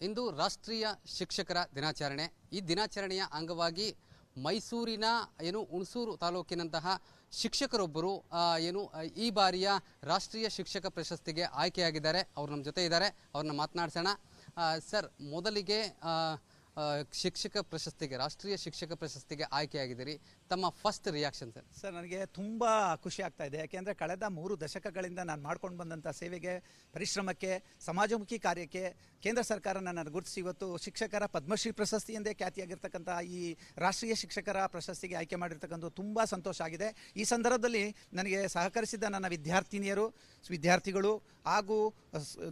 ಇಂದು ರಾಷ್ಟ್ರೀಯ ಶಿಕ್ಷಕರ ದಿನಾಚರಣೆ. ಈ ದಿನಾಚರಣೆಯ ಅಂಗವಾಗಿ ಮೈಸೂರಿನ ಏನು ಹುಣಸೂರು ತಾಲೂಕಿನಂತಹ ಶಿಕ್ಷಕರೊಬ್ಬರು ಏನು, ಈ ಬಾರಿಯ ರಾಷ್ಟ್ರೀಯ ಶಿಕ್ಷಕ ಪ್ರಶಸ್ತಿಗೆ ಆಯ್ಕೆಯಾಗಿದ್ದಾರೆ. ಅವ್ರು ನಮ್ಮ ಜೊತೆ ಇದ್ದಾರೆ. ಅವ್ರನ್ನ ಮಾತನಾಡ್ಸೋಣ. ಸರ್, ಮೊದಲಿಗೆ ಶಿಕ್ಷಕ ಪ್ರಶಸ್ತಿಗೆ, ರಾಷ್ಟ್ರೀಯ ಶಿಕ್ಷಕ ಪ್ರಶಸ್ತಿಗೆ ಆಯ್ಕೆಯಾಗಿದ್ದೀರಿ. ತಮ್ಮ ಫಸ್ಟ್ ರಿಯಾಕ್ಷನ್ ಸರ್. ಸರ್, ನನಗೆ ತುಂಬ ಖುಷಿ ಆಗ್ತಾ ಇದೆ. ಯಾಕೆಂದರೆ ಕಳೆದ ಮೂರು ದಶಕಗಳಿಂದ ನಾನು ಮಾಡ್ಕೊಂಡು ಬಂದಂಥ ಸೇವೆಗೆ, ಪರಿಶ್ರಮಕ್ಕೆ, ಸಮಾಜಮುಖಿ ಕಾರ್ಯಕ್ಕೆ ಕೇಂದ್ರ ಸರ್ಕಾರ ನನ್ನನ್ನು ಗುರುತಿಸಿ ಇವತ್ತು ಶಿಕ್ಷಕರ ಪದ್ಮಶ್ರೀ ಪ್ರಶಸ್ತಿ ಎಂದೇ ಖ್ಯಾತಿಯಾಗಿರ್ತಕ್ಕಂಥ ಈ ರಾಷ್ಟ್ರೀಯ ಶಿಕ್ಷಕರ ಪ್ರಶಸ್ತಿಗೆ ಆಯ್ಕೆ ಮಾಡಿರ್ತಕ್ಕಂಥ ತುಂಬ ಸಂತೋಷ ಆಗಿದೆ. ಈ ಸಂದರ್ಭದಲ್ಲಿ ನನಗೆ ಸಹಕರಿಸಿದ ನನ್ನ ವಿದ್ಯಾರ್ಥಿನಿಯರು, ವಿದ್ಯಾರ್ಥಿಗಳು ಹಾಗೂ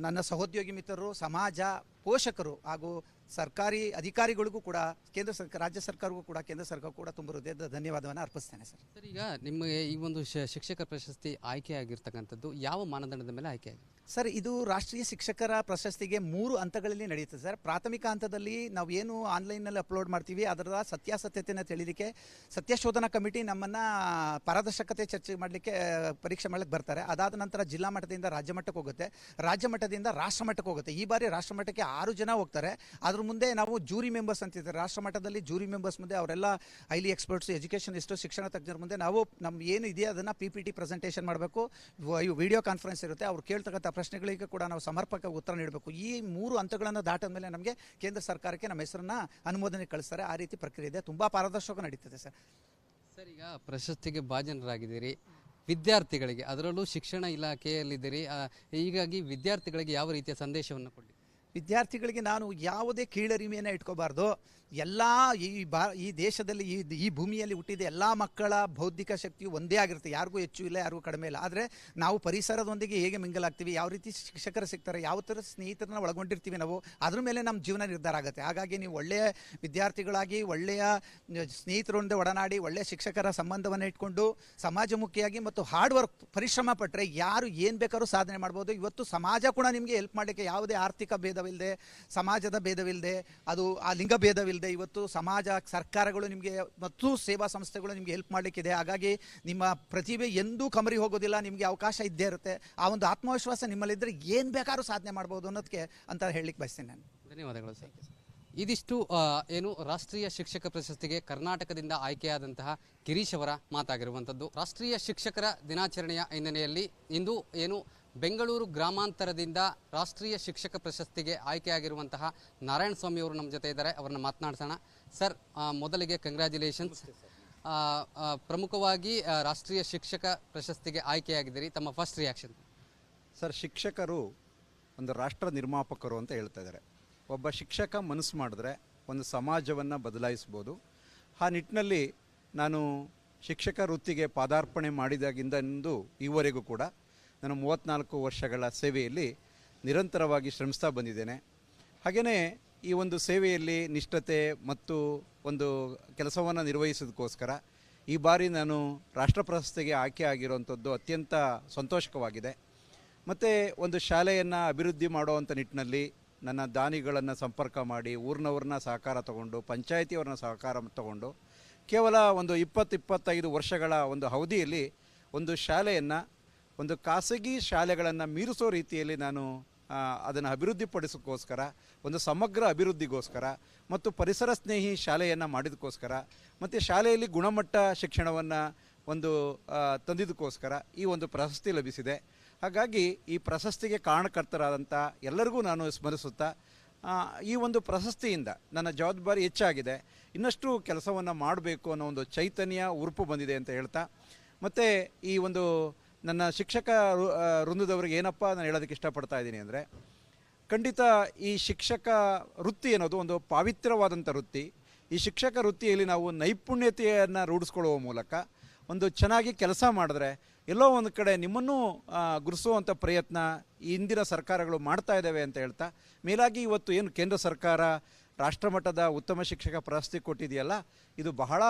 ನನ್ನ ಸಹೋದ್ಯೋಗಿ ಮಿತ್ರರು, ಸಮಾಜ ಪೋಷಕರು ಹಾಗೂ ಸರ್ಕಾರಿ ಅಧಿಕಾರಿಗಳಿಗೂ ಕೂಡ, ಕೇಂದ್ರ ಸರ್ಕಾರ ರಾಜ್ಯ ಸರ್ಕಾರಕ್ಕೂ ಕೂಡ, ಕೇಂದ್ರ ಸರ್ಕಾರ ಕೂಡ ತುಂಬ ಹೃದಯದ ಧನ್ಯವಾದವನ್ನು ಅರ್ಪಿಸ್ತೇನೆ ಸರ್. ಸರ್ ಈಗ ನಿಮಗೆ ಈ ಒಂದು ಶಿಕ್ಷಕ ಪ್ರಶಸ್ತಿ ಆಯ್ಕೆಯಾಗಿರ್ತಕ್ಕಂಥದ್ದು ಯಾವ ಮಾನದಂಡದ ಮೇಲೆ ಆಯ್ಕೆಯಾಗಿದೆ? ಸರ್ ಇದು ರಾಷ್ಟ್ರೀಯ ಶಿಕ್ಷಕರ ಪ್ರಶಸ್ತಿಗೆ ಮೂರು ಹಂತಗಳಲ್ಲಿ ನಡೆಯುತ್ತೆ ಸರ್. ಪ್ರಾಥಮಿಕ ಹಂತದಲ್ಲಿ ನಾವು ಏನು ಆನ್ಲೈನ್ನಲ್ಲಿ ಅಪ್ಲೋಡ್ ಮಾಡ್ತೀವಿ ಅದರ ಸತ್ಯಾಸತ್ಯತೆಯನ್ನು ತಿಳಿಲಿಕ್ಕೆ ಸತ್ಯಶೋಧನಾ ಕಮಿಟಿ ನಮ್ಮನ್ನು ಪಾರದರ್ಶಕತೆ ಚರ್ಚೆ ಮಾಡಲಿಕ್ಕೆ ಪರೀಕ್ಷೆ ಮಾಡಲಿಕ್ಕೆ ಬರ್ತಾರೆ. ಅದಾದ ನಂತರ ಜಿಲ್ಲಾ ಮಟ್ಟದಿಂದ ರಾಜ್ಯ ಮಟ್ಟಕ್ಕೆ ಹೋಗುತ್ತೆ. ರಾಜ್ಯ ಮಟ್ಟದಿಂದ ರಾಷ್ಟ್ರ ಮಟ್ಟಕ್ಕೆ ಹೋಗುತ್ತೆ. ಈ ಬಾರಿ ರಾಷ್ಟ್ರ ಮಟ್ಟಕ್ಕೆ ಆರು ಜನ ಹೋಗ್ತಾರೆ. ಅದ್ರ ಮುಂದೆ ನಾವು ಜೂರಿ ಮೆಂಬರ್ಸ್ ಅಂತಿದ್ದಾರೆ ರಾಷ್ಟ್ರ ಮಟ್ಟದಲ್ಲಿ ಜೂರಿ ಮೆಂಬರ್ಸ್ ಮುಂದೆ ಅವರೆಲ್ಲ ಹೈಲಿ ಎಕ್ಸ್ಪರ್ಟ್ಸ್ ಎಜುಕೇಷನ್ ಇಷ್ಟು ಶಿಕ್ಷಣ ತಜ್ಞರ ಮುಂದೆ ನಾವು ನಮ್ಮ ಏನು ಇದೆಯೋ ಅದನ್ನು ಪಿ ಪಿ ಟಿ ಪ್ರೆಸೆಂಟೇಷನ್ ಮಾಡಬೇಕು ವಿಡಿಯೋ ಕಾನ್ಫರೆನ್ಸ್ ಇರುತ್ತೆ ಅವ್ರು ಕೇಳ್ತಕ್ಕಂಥ ಪ್ರಶ್ನೆಗಳಿಗೆ ಕೂಡ ನಾವು ಸಮರ್ಪಕ ಉತ್ತರ ನೀಡಬೇಕು. ಈ ಮೂರು ಹಂತಗಳನ್ನು ದಾಟದ ಮೇಲೆ ನಮಗೆ ಕೇಂದ್ರ ಸರ್ಕಾರಕ್ಕೆ ನಮ್ಮ ಹೆಸರನ್ನ ಅನುಮೋದನೆ ಕಳಿಸ್ತಾರೆ. ಆ ರೀತಿ ಪ್ರಕ್ರಿಯೆ ಇದೆ. ತುಂಬ ಪಾರದರ್ಶಕ ನಡೀತದೆ ಸರ್. ಸರ್ ಈಗ ಪ್ರಶಸ್ತಿಗೆ ಭಾಜನರಾಗಿದ್ದೀರಿ. ವಿದ್ಯಾರ್ಥಿಗಳಿಗೆ ಅದರಲ್ಲೂ ಶಿಕ್ಷಣ ಇಲಾಖೆಯಲ್ಲಿದ್ದೀರಿ. ಹೀಗಾಗಿ ವಿದ್ಯಾರ್ಥಿಗಳಿಗೆ ಯಾವ ರೀತಿಯ ಸಂದೇಶವನ್ನು ಕೊಡಿ? ವಿದ್ಯಾರ್ಥಿಗಳಿಗೆ ನಾನು ಯಾವುದೇ ಕೀಳರಿಮೆಯನ್ನು ಇಟ್ಕೋಬಾರ್ದು. ಎಲ್ಲ ಈ ಬಾ, ಈ ದೇಶದಲ್ಲಿ ಈ ಈ ಭೂಮಿಯಲ್ಲಿ ಹುಟ್ಟಿದ ಎಲ್ಲ ಮಕ್ಕಳ ಬೌದ್ಧಿಕ ಶಕ್ತಿಯು ಒಂದೇ ಆಗಿರುತ್ತೆ. ಯಾರಿಗೂ ಹೆಚ್ಚು ಇಲ್ಲ, ಯಾರಿಗೂ ಕಡಿಮೆ ಇಲ್ಲ. ಆದರೆ ನಾವು ಪರಿಸರದೊಂದಿಗೆ ಹೇಗೆ ಮಿಂಗಲಾಗ್ತೀವಿ ಯಾವ ರೀತಿ ಶಿಕ್ಷಕರು ಸಿಗ್ತಾರೆ, ಯಾವ ಥರ ಸ್ನೇಹಿತರನ್ನ ಒಳಗೊಂಡಿರ್ತೀವಿ ನಾವು, ಅದ್ರ ಮೇಲೆ ನಮ್ಮ ಜೀವನ ನಿರ್ಧಾರ ಆಗುತ್ತೆ. ಹಾಗಾಗಿ ನೀವು ಒಳ್ಳೆಯ ವಿದ್ಯಾರ್ಥಿಗಳಾಗಿ, ಒಳ್ಳೆಯ ಸ್ನೇಹಿತರೊಂದಿಗೆ ಒಡನಾಡಿ, ಒಳ್ಳೆಯ ಶಿಕ್ಷಕರ ಸಂಬಂಧವನ್ನು ಇಟ್ಕೊಂಡು ಸಮಾಜಮುಖಿಯಾಗಿ ಮತ್ತು ಹಾರ್ಡ್ ವರ್ಕ್ ಪರಿಶ್ರಮ ಪಟ್ಟರೆ ಯಾರು ಏನು ಬೇಕಾದ್ರೂ ಸಾಧನೆ ಮಾಡ್ಬೋದು. ಇವತ್ತು ಸಮಾಜ ಕೂಡ ನಿಮಗೆ ಹೆಲ್ಪ್ ಮಾಡಲಿಕ್ಕೆ ಯಾವುದೇ ಆರ್ಥಿಕ ಭೇದವಿಲ್ಲದೆ ಸಮಾಜದ ಭೇದವಿಲ್ಲದೆ ಅದು ಆ ಲಿಂಗ ಭೇದವಿಲ್ಲದೆ ಇವತ್ತು ಸಮಾಜ, ಸರ್ಕಾರಗಳು ನಿಮಗೆ ಮತ್ತು ಸೇವಾ ಸಂಸ್ಥೆಗಳು ನಿಮಗೆ ಹೆಲ್ಪ್ ಮಾಡಲಿಕ್ಕಿದೆ. ಹಾಗಾಗಿ ನಿಮ್ಮ ಪ್ರತಿಭೆ ಎಂದೂ ಕಮರಿ ಹೋಗೋದಿಲ್ಲ, ನಿಮಗೆ ಅವಕಾಶ ಇದ್ದೇ ಇರುತ್ತೆ. ಆ ಒಂದು ಆತ್ಮವಿಶ್ವಾಸ ನಿಮ್ಮಲ್ಲಿದ್ದರೆ ಏನು ಬೇಕಾದ್ರೂ ಸಾಧನೆ ಮಾಡ್ಬೋದು ಅನ್ನೋದಕ್ಕೆ ಅಂತ ಹೇಳಲಿಕ್ಕೆ ಬಯಸ್ತೀನಿ ನಾನು. ಧನ್ಯವಾದಗಳು ಸರ್. ಇದಿಷ್ಟು ಏನು ರಾಷ್ಟ್ರೀಯ ಶಿಕ್ಷಕ ಪ್ರಶಸ್ತಿಗೆ ಕರ್ನಾಟಕದಿಂದ ಆಯ್ಕೆಯಾದಂತಹ ಗಿರೀಶ್ ಅವರ ಮಾತಾಗಿರುವಂಥದ್ದು. ರಾಷ್ಟ್ರೀಯ ಶಿಕ್ಷಕರ ದಿನಾಚರಣೆಯ ಹಿನ್ನೆಲೆಯಲ್ಲಿ ಇಂದು ಏನು ಬೆಂಗಳೂರು ಗ್ರಾಮಾಂತರದಿಂದ ರಾಷ್ಟ್ರೀಯ ಶಿಕ್ಷಕ ಪ್ರಶಸ್ತಿಗೆ ಆಯ್ಕೆಯಾಗಿರುವಂತಹ ನಾರಾಯಣ ಸ್ವಾಮಿ ಅವರು ನಮ್ಮ ಜೊತೆ ಇದ್ದಾರೆ. ಅವರನ್ನ ಮಾತನಾಡ್ಸೋಣ. ಸರ್ ಮೊದಲಿಗೆ ಕಂಗ್ರ್ಯಾಚುಲೇಷನ್ಸ್ ಪ್ರಮುಖವಾಗಿ ರಾಷ್ಟ್ರೀಯ ಶಿಕ್ಷಕ ಪ್ರಶಸ್ತಿಗೆ ಆಯ್ಕೆಯಾಗಿದ್ದೀರಿ. ತಮ್ಮ ಫಸ್ಟ್ ರಿಯಾಕ್ಷನ್ ಸರ್, ಶಿಕ್ಷಕರು ಒಂದು ರಾಷ್ಟ್ರ ನಿರ್ಮಾಪಕರು ಅಂತ ಹೇಳ್ತಾ ಇದ್ದಾರೆ. ಒಬ್ಬ ಶಿಕ್ಷಕ ಮನಸ್ಸು ಮಾಡಿದ್ರೆ ಒಂದು ಸಮಾಜವನ್ನು ಬದಲಾಯಿಸ್ಬೋದು. ಆ ನಿಟ್ಟಿನಲ್ಲಿ ನಾನು ಶಿಕ್ಷಕ ವೃತ್ತಿಗೆ ಪಾದಾರ್ಪಣೆ ಮಾಡಿದಾಗಿಂದ ಈವರೆಗೂ ಕೂಡ ನಾನು ಮೂವತ್ತ್ನಾಲ್ಕು ವರ್ಷಗಳ ಸೇವೆಯಲ್ಲಿ ನಿರಂತರವಾಗಿ ಶ್ರಮಿಸ್ತಾ ಬಂದಿದ್ದೇನೆ. ಹಾಗೆಯೇ ಈ ಒಂದು ಸೇವೆಯಲ್ಲಿ ನಿಷ್ಠತೆ ಮತ್ತು ಒಂದು ಕೆಲಸವನ್ನು ನಿರ್ವಹಿಸೋದಕ್ಕೋಸ್ಕರ ಈ ಬಾರಿ ನಾನು ರಾಷ್ಟ್ರ ಪ್ರಶಸ್ತಿಗೆ ಆಯ್ಕೆ ಆಗಿರುವಂಥದ್ದು ಅತ್ಯಂತ ಸಂತೋಷಕವಾಗಿದೆ. ಮತ್ತು ಒಂದು ಶಾಲೆಯನ್ನು ಅಭಿವೃದ್ಧಿ ಮಾಡುವಂಥ ನಿಟ್ಟಿನಲ್ಲಿ ನನ್ನ ದಾನಿಗಳನ್ನು ಸಂಪರ್ಕ ಮಾಡಿ, ಊರಿನವ್ರನ್ನ ಸಹಕಾರ ತಗೊಂಡು, ಪಂಚಾಯತಿಯವ್ರನ್ನ ಸಹಕಾರ ತಗೊಂಡು, ಕೇವಲ ಒಂದು ಇಪ್ಪತ್ತು ಇಪ್ಪತ್ತೈದು ವರ್ಷಗಳ ಒಂದು ಅವಧಿಯಲ್ಲಿ ಒಂದು ಶಾಲೆಯನ್ನು ಒಂದು ಖಾಸಗಿ ಶಾಲೆಗಳನ್ನು ಮೀರಿಸೋ ರೀತಿಯಲ್ಲಿ ನಾನು ಅದನ್ನು ಅಭಿವೃದ್ಧಿಪಡಿಸೋಕ್ಕೋಸ್ಕರ ಒಂದು ಸಮಗ್ರ ಅಭಿವೃದ್ಧಿಗೋಸ್ಕರ ಮತ್ತು ಪರಿಸರ ಸ್ನೇಹಿ ಶಾಲೆಯನ್ನು ಮಾಡಿದಕ್ಕೋಸ್ಕರ ಮತ್ತು ಶಾಲೆಯಲ್ಲಿ ಗುಣಮಟ್ಟ ಶಿಕ್ಷಣವನ್ನು ಒಂದು ತಂದಿದ್ದಕ್ಕೋಸ್ಕರ ಈ ಒಂದು ಪ್ರಶಸ್ತಿ ಲಭಿಸಿದೆ. ಹಾಗಾಗಿ ಈ ಪ್ರಶಸ್ತಿಗೆ ಕಾರಣಕರ್ತರಾದಂಥ ಎಲ್ಲರಿಗೂ ನಾನು ಸ್ಮರಿಸುತ್ತಾ ಈ ಒಂದು ಪ್ರಶಸ್ತಿಯಿಂದ ನನ್ನ ಜವಾಬ್ದಾರಿ ಹೆಚ್ಚಾಗಿದೆ. ಇನ್ನಷ್ಟು ಕೆಲಸವನ್ನು ಮಾಡಬೇಕು ಅನ್ನೋ ಒಂದು ಚೈತನ್ಯ, ಉರುಪು ಬಂದಿದೆ ಅಂತ ಹೇಳ್ತಾ, ಮತ್ತು ಈ ಒಂದು ನನ್ನ ಶಿಕ್ಷಕ ವೃಂದದವ್ರಿಗೆ ಏನಪ್ಪ ನಾನು ಹೇಳೋದಕ್ಕೆ ಇಷ್ಟಪಡ್ತಾ ಇದ್ದೀನಿ ಅಂದರೆ, ಖಂಡಿತ ಈ ಶಿಕ್ಷಕ ವೃತ್ತಿ ಅನ್ನೋದು ಒಂದು ಪಾವಿತ್ರವಾದಂಥ ವೃತ್ತಿ. ಈ ಶಿಕ್ಷಕ ವೃತ್ತಿಯಲ್ಲಿ ನಾವು ನೈಪುಣ್ಯತೆಯನ್ನು ರೂಢಿಸ್ಕೊಳ್ಳುವ ಮೂಲಕ ಒಂದು ಚೆನ್ನಾಗಿ ಕೆಲಸ ಮಾಡಿದ್ರೆ ಎಲ್ಲೋ ಒಂದು ಕಡೆ ನಿಮ್ಮನ್ನು ಗುರುಸುವಂಥ ಪ್ರಯತ್ನ ಈ ಹಿಂದಿನ ಸರ್ಕಾರಗಳು ಮಾಡ್ತಾ ಇದ್ದಾವೆ ಅಂತ ಹೇಳ್ತಾ, ಮೇಲಾಗಿ ಇವತ್ತು ಏನು ಕೇಂದ್ರ ಸರ್ಕಾರ ರಾಷ್ಟ್ರಮಟ್ಟದ ಉತ್ತಮ ಶಿಕ್ಷಕ ಪ್ರಶಸ್ತಿ ಕೊಟ್ಟಿದೆಯಲ್ಲ ಇದು ಬಹಳ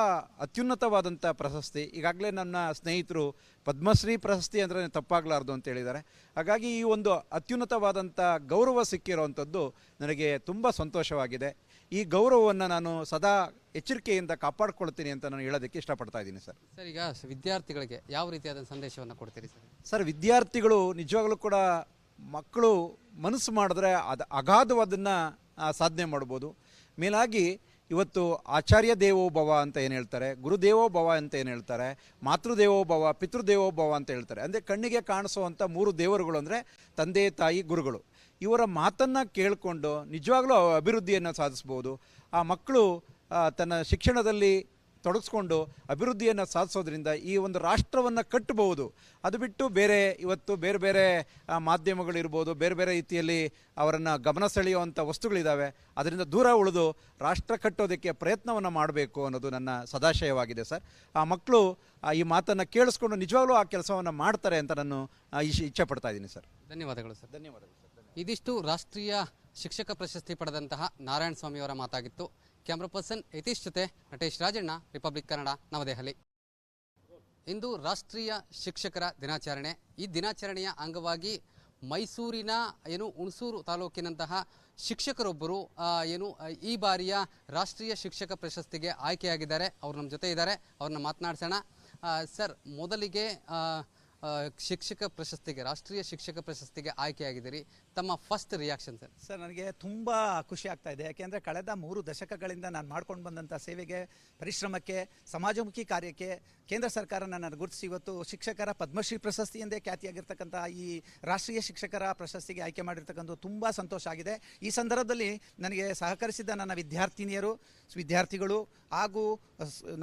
ಅತ್ಯುನ್ನತವಾದಂಥ ಪ್ರಶಸ್ತಿ. ಈಗಾಗಲೇ ನನ್ನ ಸ್ನೇಹಿತರು ಪದ್ಮಶ್ರೀ ಪ್ರಶಸ್ತಿ ಅಂದರೆ ತಪ್ಪಾಗಲಾರ್ದು ಅಂತ ಹೇಳಿದ್ದಾರೆ. ಹಾಗಾಗಿ ಈ ಒಂದು ಅತ್ಯುನ್ನತವಾದಂಥ ಗೌರವ ಸಿಕ್ಕಿರುವಂಥದ್ದು ನನಗೆ ತುಂಬ ಸಂತೋಷವಾಗಿದೆ. ಈ ಗೌರವವನ್ನು ನಾನು ಸದಾ ಎಚ್ಚರಿಕೆಯಿಂದ ಕಾಪಾಡ್ಕೊಳ್ತೀನಿ ಅಂತ ನಾನು ಹೇಳೋದಕ್ಕೆ ಇಷ್ಟಪಡ್ತಾ ಇದ್ದೀನಿ ಸರ್. ಸರ್ ಈಗ ವಿದ್ಯಾರ್ಥಿಗಳಿಗೆ ಯಾವ ರೀತಿಯಾದ ಸಂದೇಶವನ್ನು ಕೊಡ್ತೀರಿ ಸರ್? ಸರ್ ವಿದ್ಯಾರ್ಥಿಗಳು ನಿಜವಾಗಲೂ ಕೂಡ ಮಕ್ಕಳು ಮನಸ್ಸು ಮಾಡಿದ್ರೆ ಅದು ಅಗಾಧವಾದನ್ನು ಸಾಧನೆ ಮಾಡ್ಬೋದು. ಮೇಲಾಗಿ ಇವತ್ತು ಆಚಾರ್ಯ ದೇವೋಭವ ಅಂತ ಏನು ಹೇಳ್ತಾರೆ, ಗುರುದೇವೋಭವ ಅಂತ ಏನು ಹೇಳ್ತಾರೆ, ಮಾತೃದೇವೋಭವ, ಪಿತೃದೇವೋಭವ ಅಂತ ಹೇಳ್ತಾರೆ. ಅಂದರೆ ಕಣ್ಣಿಗೆ ಕಾಣಿಸುವಂಥ ಮೂರು ದೇವರುಗಳು ಅಂದರೆ ತಂದೆ, ತಾಯಿ, ಗುರುಗಳು. ಇವರ ಮಾತನ್ನು ಕೇಳಿಕೊಂಡು ನಿಜವಾಗ್ಲೂ ಅಭಿವೃದ್ಧಿಯನ್ನು ಸಾಧಿಸ್ಬೋದು. ಆ ಮಕ್ಕಳು ತನ್ನ ಶಿಕ್ಷಣದಲ್ಲಿ ತೊಡಗಿಸ್ಕೊಂಡು ಅಭಿವೃದ್ಧಿಯನ್ನು ಸಾಧಿಸೋದ್ರಿಂದ ಈ ಒಂದು ರಾಷ್ಟ್ರವನ್ನು ಕಟ್ಟಬಹುದು. ಅದು ಬಿಟ್ಟು ಬೇರೆ ಇವತ್ತು ಬೇರೆ ಬೇರೆ ಮಾಧ್ಯಮಗಳಿರ್ಬೋದು ಬೇರೆ ಬೇರೆ ರೀತಿಯಲ್ಲಿ ಅವರನ್ನು ಗಮನ ಸೆಳೆಯುವಂಥ ವಸ್ತುಗಳಿದ್ದಾವೆ ಅದರಿಂದ ದೂರ ಉಳಿದು ರಾಷ್ಟ್ರ ಕಟ್ಟೋದಕ್ಕೆ ಪ್ರಯತ್ನವನ್ನು ಮಾಡಬೇಕು ಅನ್ನೋದು ನನ್ನ ಸದಾಶಯವಾಗಿದೆ ಸರ್. ಆ ಮಕ್ಕಳು ಈ ಮಾತನ್ನು ಕೇಳಿಸ್ಕೊಂಡು ನಿಜವಾಗ್ಲೂ ಆ ಕೆಲಸವನ್ನು ಮಾಡ್ತಾರೆ ಅಂತ ನಾನು ಇಚ್ಛೆ ಪಡ್ತಾ ಇದ್ದೀನಿ ಸರ್. ಧನ್ಯವಾದಗಳು ಸರ್. ಧನ್ಯವಾದಗಳು ಸರ್. ಇದಿಷ್ಟು ರಾಷ್ಟ್ರೀಯ ಶಿಕ್ಷಕ ಪ್ರಶಸ್ತಿ ಪಡೆದಂತಹ ನಾರಾಯಣ ಸ್ವಾಮಿಯವರ ಮಾತಾಗಿತ್ತು. ಕ್ಯಾಮ್ರಾ ಪರ್ಸನ್ ಯತೀಶ್ ಜೊತೆ ನಟೇಶ್ ರಾಜಣ್ಣ, ರಿಪಬ್ಲಿಕ್ ಕನ್ನಡ, ನವದೆಹಲಿ. ಇಂದು ರಾಷ್ಟ್ರೀಯ ಶಿಕ್ಷಕರ ದಿನಾಚರಣೆ. ಈ ದಿನಾಚರಣೆಯ ಅಂಗವಾಗಿ ಮೈಸೂರಿನ ಏನು ಹುಣಸೂರು ತಾಲೂಕಿನಂತಹ ಶಿಕ್ಷಕರೊಬ್ಬರು ಏನು, ಈ ಬಾರಿಯ ರಾಷ್ಟ್ರೀಯ ಶಿಕ್ಷಕ ಪ್ರಶಸ್ತಿಗೆ ಆಯ್ಕೆಯಾಗಿದ್ದಾರೆ. ಅವರು ನಮ್ಮ ಜೊತೆ ಇದ್ದಾರೆ. ಅವ್ರನ್ನ ಮಾತನಾಡ್ಸೋಣ. ಸರ್, ಮೊದಲಿಗೆ ಶಿಕ್ಷಕ ಪ್ರಶಸ್ತಿಗೆ, ರಾಷ್ಟ್ರೀಯ ಶಿಕ್ಷಕ ಪ್ರಶಸ್ತಿಗೆ ಆಯ್ಕೆಯಾಗಿದ್ದೀರಿ. ತಮ್ಮ ಫಸ್ಟ್ ರಿಯಾಕ್ಷನ್ ಸರ್. ಸರ್, ನನಗೆ ತುಂಬ ಖುಷಿ ಆಗ್ತಾ ಇದೆ. ಯಾಕೆಂದರೆ ಕಳೆದ ಮೂರು ದಶಕಗಳಿಂದ ನಾನು ಮಾಡ್ಕೊಂಡು ಬಂದಂಥ ಸೇವೆಗೆ, ಪರಿಶ್ರಮಕ್ಕೆ, ಸಮಾಜಮುಖಿ ಕಾರ್ಯಕ್ಕೆ ಕೇಂದ್ರ ಸರ್ಕಾರ ನನ್ನನ್ನು ಗುರುತಿಸಿ ಇವತ್ತು ಶಿಕ್ಷಕರ ಪದ್ಮಶ್ರೀ ಪ್ರಶಸ್ತಿ ಎಂದೇ ಖ್ಯಾತಿಯಾಗಿರ್ತಕ್ಕಂಥ ಈ ರಾಷ್ಟ್ರೀಯ ಶಿಕ್ಷಕರ ಪ್ರಶಸ್ತಿಗೆ ಆಯ್ಕೆ ಮಾಡಿರ್ತಕ್ಕಂಥ ತುಂಬ ಸಂತೋಷ ಆಗಿದೆ. ಈ ಸಂದರ್ಭದಲ್ಲಿ ನನಗೆ ಸಹಕರಿಸಿದ ನನ್ನ ವಿದ್ಯಾರ್ಥಿನಿಯರು, ವಿದ್ಯಾರ್ಥಿಗಳು ಹಾಗೂ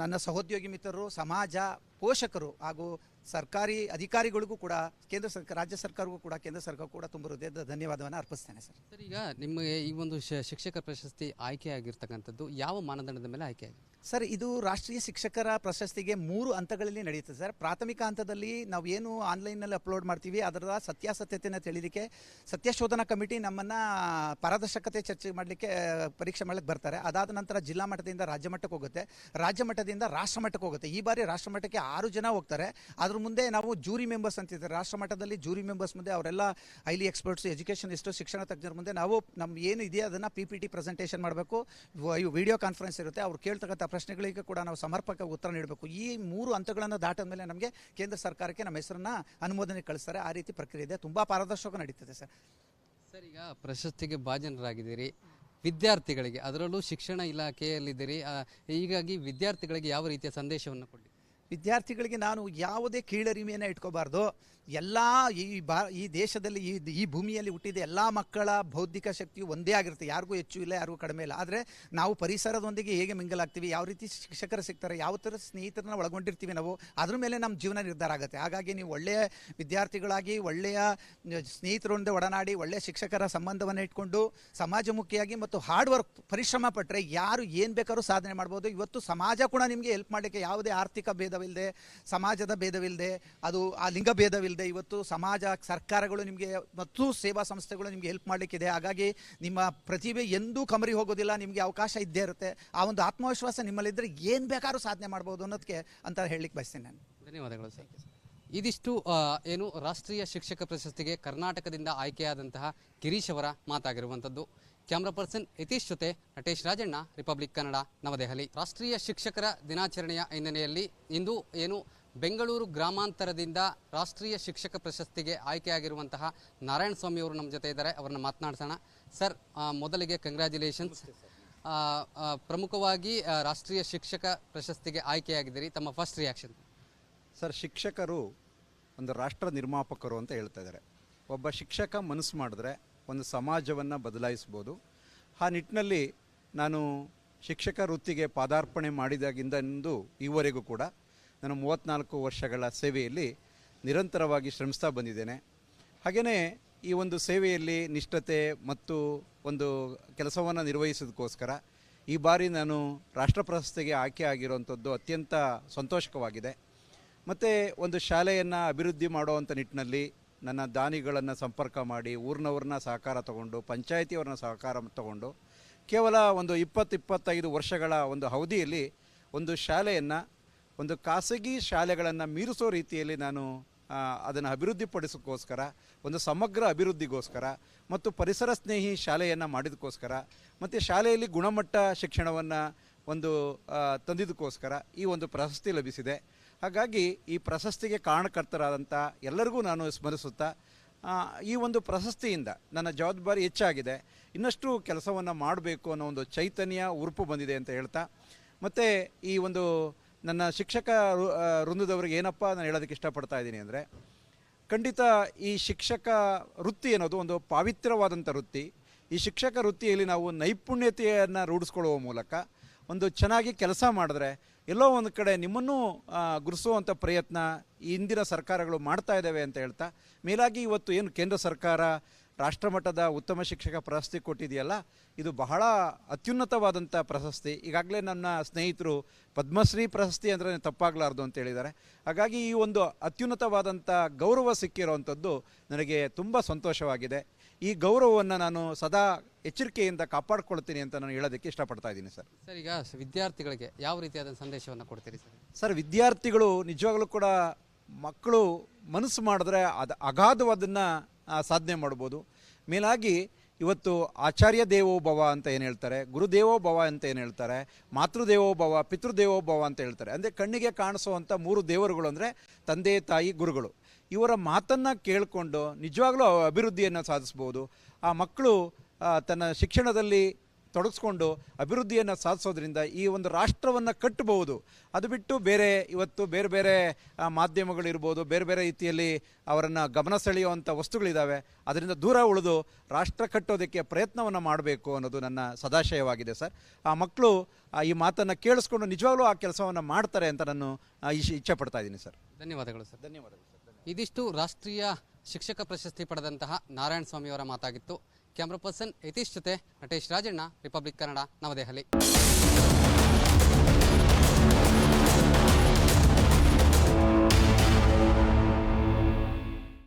ನನ್ನ ಸಹೋದ್ಯೋಗಿ ಮಿತ್ರರು, ಸಮಾಜ ಪೋಷಕರು ಹಾಗೂ ಸರ್ಕಾರಿ ಅಧಿಕಾರಿಗಳಿಗೂ ಕೂಡ ಕೇಂದ್ರ ಸರ್ಕಾರ ರಾಜ್ಯ ಸರ್ಕಾರಕ್ಕೂ ಕೂಡ ಕೇಂದ್ರ ಸರ್ಕಾರ ಕೂಡ ತುಂಬ ಹೃದಯದ ಧನ್ಯವಾದವನ್ನು ಅರ್ಪಿಸ್ತೇನೆ ಸರ್. ಸರ್ ಈಗ ನಿಮಗೆ ಈ ಒಂದು ಶಿಕ್ಷಕ ಪ್ರಶಸ್ತಿ ಆಯ್ಕೆ ಆಗಿರ್ತಕ್ಕಂಥದ್ದು ಯಾವ ಮಾನದಂಡದ ಮೇಲೆ ಆಯ್ಕೆ ಆಗಿದೆ ಸರ್ ಇದು ರಾಷ್ಟ್ರೀಯ ಶಿಕ್ಷಕರ ಪ್ರಶಸ್ತಿಗೆ ಮೂರು ಹಂತಗಳಲ್ಲಿ ನಡೆಯುತ್ತೆ ಸರ್. ಪ್ರಾಥಮಿಕ ಹಂತದಲ್ಲಿ ನಾವು ಏನು ಆನ್ಲೈನ್ನಲ್ಲಿ ಅಪ್ಲೋಡ್ ಮಾಡ್ತೀವಿ ಅದರ ಸತ್ಯಾಸತ್ಯತೆಯನ್ನು ತಿಳಿಲಿಕ್ಕೆ ಸತ್ಯಶೋಧನಾ ಕಮಿಟಿ ನಮ್ಮನ್ನು ಪಾರದರ್ಶಕತೆ ಚರ್ಚೆ ಮಾಡಲಿಕ್ಕೆ ಪರೀಕ್ಷೆ ಮಾಡಲಿಕ್ಕೆ ಬರ್ತಾರೆ. ಅದಾದ ನಂತರ ಜಿಲ್ಲಾ ಮಟ್ಟದಿಂದ ರಾಜ್ಯ ಮಟ್ಟಕ್ಕೆ ಹೋಗುತ್ತೆ. ರಾಜ್ಯ ಮಟ್ಟದಿಂದ ರಾಷ್ಟ್ರ ಮಟ್ಟಕ್ಕೆ ಹೋಗುತ್ತೆ. ಈ ಬಾರಿ ರಾಷ್ಟ್ರ ಮಟ್ಟಕ್ಕೆ ಆರು ಜನ ಹೋಗ್ತಾರೆ. ಅದ್ರ ಮುಂದೆ ನಾವು ಜೂರಿ ಮೆಂಬರ್ಸ್ ಅಂತಿದ್ದಾರೆ ರಾಷ್ಟ್ರ ಮಟ್ಟದಲ್ಲಿ ಜೂರಿ ಮೆಂಬರ್ಸ್ ಮುಂದೆ ಅವರೆಲ್ಲ ಹೈಲಿ ಎಕ್ಸ್ಪರ್ಟ್ಸ್ ಎಜುಕೇಶನ್ ಇಷ್ಟು ಶಿಕ್ಷಣ ತಜ್ಞರ ಮುಂದೆ ನಾವು ನಮ್ಮ ಏನು ಇದೆಯೋ ಅದನ್ನು ಪಿ ಪಿ ಟಿ ಪ್ರೆಸೆಂಟೇಷನ್ ಮಾಡಬೇಕು. ವಿಡಿಯೋ ಕಾನ್ಫರೆನ್ಸ್ ಇರುತ್ತೆ. ಅವ್ರು ಕೇಳ್ತಕ್ಕಂಥ ಪ್ರಶ್ನೆಗಳಿಗೆ ಕೂಡ ನಾವು ಸಮರ್ಪಕ ಉತ್ತರ ನೀಡಬೇಕು. ಈ ಮೂರು ಹಂತಗಳನ್ನು ದಾಟದ ಮೇಲೆ ನಮಗೆ ಕೇಂದ್ರ ಸರ್ಕಾರಕ್ಕೆ ನಮ್ಮ ಹೆಸರನ್ನು ಅನುಮೋದನೆ ಕಳಿಸ್ತಾರೆ. ಆ ರೀತಿ ಪ್ರಕ್ರಿಯೆ ಇದೆ. ತುಂಬ ಪಾರದರ್ಶಕ ನಡೀತದೆ ಸರ್. ಸರ್, ಈಗ ಪ್ರಶಸ್ತಿಗೆ ಭಾಜನರಾಗಿದ್ದೀರಿ. ವಿದ್ಯಾರ್ಥಿಗಳಿಗೆ, ಅದರಲ್ಲೂ ಶಿಕ್ಷಣ ಇಲಾಖೆಯಲ್ಲಿದ್ದೀರಿ. ಹೀಗಾಗಿ ವಿದ್ಯಾರ್ಥಿಗಳಿಗೆ ಯಾವ ರೀತಿಯ ಸಂದೇಶವನ್ನು ಕೊಡಿ ವಿದ್ಯಾರ್ಥಿಗಳಿಗೆ ನಾನು ಯಾವುದೇ ಕೀಳರಿಮೆಯನ್ನು ಇಟ್ಕೋಬಾರ್ದು. ಎಲ್ಲ ಈ ಬಾ, ಈ ದೇಶದಲ್ಲಿ ಈ ಈ ಭೂಮಿಯಲ್ಲಿ ಹುಟ್ಟಿದ ಎಲ್ಲ ಮಕ್ಕಳ ಬೌದ್ಧಿಕ ಶಕ್ತಿಯು ಒಂದೇ ಆಗಿರುತ್ತೆ. ಯಾರಿಗೂ ಹೆಚ್ಚು ಇಲ್ಲ, ಯಾರಿಗೂ ಕಡಿಮೆ ಇಲ್ಲ. ಆದರೆ ನಾವು ಪರಿಸರದೊಂದಿಗೆ ಹೇಗೆ ಮಿಂಗಲಾಗ್ತೀವಿ ಯಾವ ರೀತಿ ಶಿಕ್ಷಕರು ಸಿಗ್ತಾರೆ, ಯಾವ ಥರ ಸ್ನೇಹಿತರನ್ನ ಒಳಗೊಂಡಿರ್ತೀವಿ ನಾವು, ಅದ್ರ ಮೇಲೆ ನಮ್ಮ ಜೀವನ ನಿರ್ಧಾರ ಆಗುತ್ತೆ. ಹಾಗಾಗಿ ನೀವು ಒಳ್ಳೆಯ ವಿದ್ಯಾರ್ಥಿಗಳಾಗಿ, ಒಳ್ಳೆಯ ಸ್ನೇಹಿತರೊಂದೆ ಒಡನಾಡಿ, ಒಳ್ಳೆಯ ಶಿಕ್ಷಕರ ಸಂಬಂಧವನ್ನು ಇಟ್ಕೊಂಡು ಸಮಾಜಮುಖಿಯಾಗಿ ಮತ್ತು ಹಾರ್ಡ್ ವರ್ಕ್ ಪರಿಶ್ರಮ ಪಟ್ಟರೆ ಯಾರು ಏನು ಬೇಕಾದ್ರೂ ಸಾಧನೆ ಮಾಡ್ಬೋದು. ಇವತ್ತು ಸಮಾಜ ಕೂಡ ನಿಮಗೆ ಹೆಲ್ಪ್ ಮಾಡಲಿಕ್ಕೆ ಯಾವುದೇ ಆರ್ಥಿಕ ಭೇದವಿಲ್ಲದೆ ಸಮಾಜದ ಭೇದವಿಲ್ಲದೆ ಅದು ಆ ಲಿಂಗ ಭೇದವಿಲ್ಲದೆ ಇವತ್ತು ಸಮಾಜ, ಸರ್ಕಾರಗಳು ನಿಮಗೆ ಮತ್ತು ಸೇವಾ ಸಂಸ್ಥೆಗಳು ನಿಮಗೆ ಹೆಲ್ಪ್ ಮಾಡಲಿಕ್ಕಿದೆ. ಹಾಗಾಗಿ ನಿಮ್ಮ ಪ್ರತಿಭೆ ಎಂದೂ ಕಮರಿ ಹೋಗೋದಿಲ್ಲ, ನಿಮಗೆ ಅವಕಾಶ ಇದ್ದೇ ಇರುತ್ತೆ. ಆ ಒಂದು ಆತ್ಮವಿಶ್ವಾಸ ನಿಮ್ಮಲ್ಲಿದ್ದರೆ ಏನು ಬೇಕಾದ್ರೂ ಸಾಧನೆ ಮಾಡ್ಬೋದು ಅನ್ನೋದಕ್ಕೆ ಅಂತ ಹೇಳಲಿಕ್ಕೆ ಬಯಸ್ತೀನಿ ನಾನು. ಧನ್ಯವಾದಗಳು ಸರ್. ಇದಿಷ್ಟು ಏನು ರಾಷ್ಟ್ರೀಯ ಶಿಕ್ಷಕ ಪ್ರಶಸ್ತಿಗೆ ಕರ್ನಾಟಕದಿಂದ ಆಯ್ಕೆಯಾದಂತಹ ಗಿರೀಶ್ ಅವರ ಮಾತಾಗಿರುವಂಥದ್ದು. ಕ್ಯಾಮ್ರಾ ಪರ್ಸನ್ ಯತೀಶ್ ಜೊತೆ ನಟೇಶ್ ರಾಜಣ್ಣ, ರಿಪಬ್ಲಿಕ್ ಕನ್ನಡ ನವದೆಹಲಿ. ರಾಷ್ಟ್ರೀಯ ಶಿಕ್ಷಕರ ದಿನಾಚರಣೆಯ ಹಿನ್ನೆಲೆಯಲ್ಲಿ ಇಂದು ಏನು ಬೆಂಗಳೂರು ಗ್ರಾಮಾಂತರದಿಂದ ರಾಷ್ಟ್ರೀಯ ಶಿಕ್ಷಕ ಪ್ರಶಸ್ತಿಗೆ ಆಯ್ಕೆಯಾಗಿರುವಂತಹ ನಾರಾಯಣ ಸ್ವಾಮಿ ಅವರು ನಮ್ಮ ಜೊತೆ ಇದ್ದಾರೆ. ಅವರನ್ನ ಮಾತನಾಡಿಸೋಣ. ಸರ್ ಮೊದಲಿಗೆ ಕಂಗ್ರ್ಯಾಚುಲೇಷನ್ಸ್ ಪ್ರಮುಖವಾಗಿ ರಾಷ್ಟ್ರೀಯ ಶಿಕ್ಷಕ ಪ್ರಶಸ್ತಿಗೆ ಆಯ್ಕೆಯಾಗಿದ್ದೀರಿ. ತಮ್ಮ ಫಸ್ಟ್ ರಿಯಾಕ್ಷನ್ ಸರ್, ಶಿಕ್ಷಕರು ಒಂದು ರಾಷ್ಟ್ರ ನಿರ್ಮಾಪಕರು ಅಂತ ಹೇಳ್ತಾ ಇದ್ದಾರೆ. ಒಬ್ಬ ಶಿಕ್ಷಕ ಮನಸ್ಸು ಮಾಡಿದ್ರೆ ಒಂದು ಸಮಾಜವನ್ನು ಬದಲಾಯಿಸ್ಬೋದು. ಆ ನಿಟ್ಟಿನಲ್ಲಿ ನಾನು ಶಿಕ್ಷಕ ವೃತ್ತಿಗೆ ಪಾದಾರ್ಪಣೆ ಮಾಡಿದಾಗಿಂದ ಇಂದು ಈವರೆಗೂ ಕೂಡ ನಾನು ಮೂವತ್ತ್ನಾಲ್ಕು ವರ್ಷಗಳ ಸೇವೆಯಲ್ಲಿ ನಿರಂತರವಾಗಿ ಶ್ರಮಿಸ್ತಾ ಬಂದಿದ್ದೇನೆ. ಹಾಗೆಯೇ ಈ ಒಂದು ಸೇವೆಯಲ್ಲಿ ನಿಷ್ಠತೆ ಮತ್ತು ಒಂದು ಕೆಲಸವನ್ನು ನಿರ್ವಹಿಸೋದಕ್ಕೋಸ್ಕರ ಈ ಬಾರಿ ನಾನು ರಾಷ್ಟ್ರ ಪ್ರಶಸ್ತಿಗೆ ಆಯ್ಕೆ ಆಗಿರುವಂಥದ್ದು ಅತ್ಯಂತ ಸಂತೋಷಕವಾಗಿದೆ. ಮತ್ತು ಒಂದು ಶಾಲೆಯನ್ನು ಅಭಿವೃದ್ಧಿ ಮಾಡುವಂಥ ನಿಟ್ಟಿನಲ್ಲಿ ನನ್ನ ದಾನಿಗಳನ್ನು ಸಂಪರ್ಕ ಮಾಡಿ, ಊರಿನವ್ರನ್ನ ಸಹಕಾರ ತಗೊಂಡು, ಪಂಚಾಯತಿಯವ್ರನ್ನ ಸಹಕಾರ ತಗೊಂಡು, ಕೇವಲ ಒಂದು ಇಪ್ಪತ್ತು ಇಪ್ಪತ್ತೈದು ವರ್ಷಗಳ ಒಂದು ಅವಧಿಯಲ್ಲಿ ಒಂದು ಶಾಲೆಯನ್ನು ಒಂದು ಖಾಸಗಿ ಶಾಲೆಗಳನ್ನು ಮೀರಿಸೋ ರೀತಿಯಲ್ಲಿ ನಾನು ಅದನ್ನು ಅಭಿವೃದ್ಧಿಪಡಿಸೋಕ್ಕೋಸ್ಕರ ಒಂದು ಸಮಗ್ರ ಅಭಿವೃದ್ಧಿಗೋಸ್ಕರ ಮತ್ತು ಪರಿಸರ ಸ್ನೇಹಿ ಶಾಲೆಯನ್ನು ಮಾಡಿದಕ್ಕೋಸ್ಕರ ಮತ್ತು ಶಾಲೆಯಲ್ಲಿ ಗುಣಮಟ್ಟ ಶಿಕ್ಷಣವನ್ನು ಒಂದು ತಂದಿದ್ದಕ್ಕೋಸ್ಕರ ಈ ಒಂದು ಪ್ರಶಸ್ತಿ ಲಭಿಸಿದೆ. ಹಾಗಾಗಿ ಈ ಪ್ರಶಸ್ತಿಗೆ ಕಾರಣಕರ್ತರಾದಂಥ ಎಲ್ಲರಿಗೂ ನಾನು ಸ್ಮರಿಸುತ್ತಾ ಈ ಒಂದು ಪ್ರಶಸ್ತಿಯಿಂದ ನನ್ನ ಜವಾಬ್ದಾರಿ ಹೆಚ್ಚಾಗಿದೆ. ಇನ್ನಷ್ಟು ಕೆಲಸವನ್ನು ಮಾಡಬೇಕು ಅನ್ನೋ ಒಂದು ಚೈತನ್ಯ, ಉರುಪು ಬಂದಿದೆ ಅಂತ ಹೇಳ್ತಾ, ಮತ್ತು ಈ ಒಂದು ನನ್ನ ಶಿಕ್ಷಕ ವೃಂದದವರಿಗೆ ಏನಪ್ಪ ನಾನು ಹೇಳೋದಕ್ಕೆ ಇಷ್ಟಪಡ್ತಾ ಇದ್ದೀನಿ ಅಂದರೆ, ಖಂಡಿತ ಈ ಶಿಕ್ಷಕ ವೃತ್ತಿ ಅನ್ನೋದು ಒಂದು ಪಾವಿತ್ರವಾದಂಥ ವೃತ್ತಿ. ಈ ಶಿಕ್ಷಕ ವೃತ್ತಿಯಲ್ಲಿ ನಾವು ನೈಪುಣ್ಯತೆಯನ್ನು ರೂಢಿಸ್ಕೊಳ್ಳುವ ಮೂಲಕ ಒಂದು ಚೆನ್ನಾಗಿ ಕೆಲಸ ಮಾಡಿದ್ರೆ, ಎಲ್ಲೋ ಒಂದು ಕಡೆ ನಿಮ್ಮನ್ನು ಗುರುಸುವಂಥ ಪ್ರಯತ್ನ, ಈ ಇಂದಿನ ಸರ್ಕಾರಗಳು ಮಾಡ್ತಾ ಇದ್ದಾವೆ ಅಂತ ಹೇಳ್ತಾ, ಮೇಲಾಗಿ ಇವತ್ತು ಏನು ಕೇಂದ್ರ ಸರ್ಕಾರ ರಾಷ್ಟ್ರಮಟ್ಟದ ಉತ್ತಮ ಶಿಕ್ಷಕ ಪ್ರಶಸ್ತಿ ಕೊಟ್ಟಿದೆಯಲ್ಲ ಇದು ಬಹಳ ಅತ್ಯುನ್ನತವಾದಂಥ ಪ್ರಶಸ್ತಿ. ಈಗಾಗಲೇ ನನ್ನ ಸ್ನೇಹಿತರು ಪದ್ಮಶ್ರೀ ಪ್ರಶಸ್ತಿ ಅಂದರೆ ತಪ್ಪಾಗಲಾರ್ದು ಅಂತ ಹೇಳಿದ್ದಾರೆ. ಹಾಗಾಗಿ ಈ ಒಂದು ಅತ್ಯುನ್ನತವಾದಂಥ ಗೌರವ ಸಿಕ್ಕಿರುವಂಥದ್ದು ನನಗೆ ತುಂಬ ಸಂತೋಷವಾಗಿದೆ. ಈ ಗೌರವವನ್ನು ನಾನು ಸದಾ ಎಚ್ಚರಿಕೆಯಿಂದ ಕಾಪಾಡ್ಕೊಳ್ತೀನಿ ಅಂತ ನಾನು ಹೇಳೋದಕ್ಕೆ ಇಷ್ಟಪಡ್ತಾ ಇದ್ದೀನಿ ಸರ್. ಸರ್ ಈಗ ವಿದ್ಯಾರ್ಥಿಗಳಿಗೆ ಯಾವ ರೀತಿಯಾದ ಸಂದೇಶವನ್ನು ಕೊಡ್ತೀರಿ ಸರ್? ಸರ್ ವಿದ್ಯಾರ್ಥಿಗಳು ನಿಜವಾಗಲೂ ಕೂಡ ಮಕ್ಕಳು ಮನಸ್ಸು ಮಾಡಿದ್ರೆ ಅದು ಅಗಾಧವಾದನ್ನು ಸಾಧನೆ ಮಾಡ್ಬೋದು. ಮೇಲಾಗಿ ಇವತ್ತು ಆಚಾರ್ಯ ದೇವೋಭವ ಅಂತ ಏನು ಹೇಳ್ತಾರೆ, ಗುರುದೇವೋಭವ ಅಂತ ಏನು ಹೇಳ್ತಾರೆ, ಮಾತೃದೇವೋಭವ, ಪಿತೃದೇವೋಭವ ಪಿತೃದೇವೋ ಭವ ಅಂತ ಹೇಳ್ತಾರೆ. ಅಂದರೆ ಕಣ್ಣಿಗೆ ಕಾಣಿಸುವಂಥ ಮೂರು ದೇವರುಗಳು ಅಂದರೆ ತಂದೆ, ತಾಯಿ, ಗುರುಗಳು. ಇವರ ಮಾತನ್ನು ಕೇಳಿಕೊಂಡು ನಿಜವಾಗ್ಲೂ ಅಭಿವೃದ್ಧಿಯನ್ನು ಸಾಧಿಸ್ಬೋದು. ಆ ಮಕ್ಕಳು ತನ್ನ ಶಿಕ್ಷಣದಲ್ಲಿ ತೊಡಗಿಸ್ಕೊಂಡು ಅಭಿವೃದ್ಧಿಯನ್ನು ಸಾಧಿಸೋದ್ರಿಂದ ಈ ಒಂದು ರಾಷ್ಟ್ರವನ್ನು ಕಟ್ಟಬಹುದು. ಅದು ಬಿಟ್ಟು ಬೇರೆ ಇವತ್ತು ಬೇರೆ ಬೇರೆ ಮಾಧ್ಯಮಗಳಿರ್ಬೋದು ಬೇರೆ ಬೇರೆ ರೀತಿಯಲ್ಲಿ ಅವರನ್ನು ಗಮನ ಸೆಳೆಯುವಂಥ ವಸ್ತುಗಳಿದ್ದಾವೆ ಅದರಿಂದ ದೂರ ಉಳಿದು ರಾಷ್ಟ್ರ ಕಟ್ಟೋದಕ್ಕೆ ಪ್ರಯತ್ನವನ್ನು ಮಾಡಬೇಕು ಅನ್ನೋದು ನನ್ನ ಸದಾಶಯವಾಗಿದೆ ಸರ್. ಆ ಮಕ್ಕಳು ಈ ಮಾತನ್ನು ಕೇಳಿಸ್ಕೊಂಡು ನಿಜವಾಗ್ಲೂ ಆ ಕೆಲಸವನ್ನು ಮಾಡ್ತಾರೆ ಅಂತ ನಾನು ಇಚ್ಛೆ ಪಡ್ತಾ ಇದ್ದೀನಿ ಸರ್. ಧನ್ಯವಾದಗಳು ಸರ್. ಧನ್ಯವಾದಗಳು ಸರ್. ಇದಿಷ್ಟು ರಾಷ್ಟ್ರೀಯ ಶಿಕ್ಷಕ ಪ್ರಶಸ್ತಿ ಪಡೆದಂತಹ ನಾರಾಯಣ ಸ್ವಾಮಿಯವರ ಮಾತಾಗಿತ್ತು. ಕ್ಯಾಮ್ರಾ ಪರ್ಸನ್ ಯತೀಶ್ ಜೊತೆ ನಟೇಶ್ ರಾಜಣ್ಣ ರಿಪಬ್ಲಿಕ್ ಕನ್ನಡ ನವದೆಹಲಿ.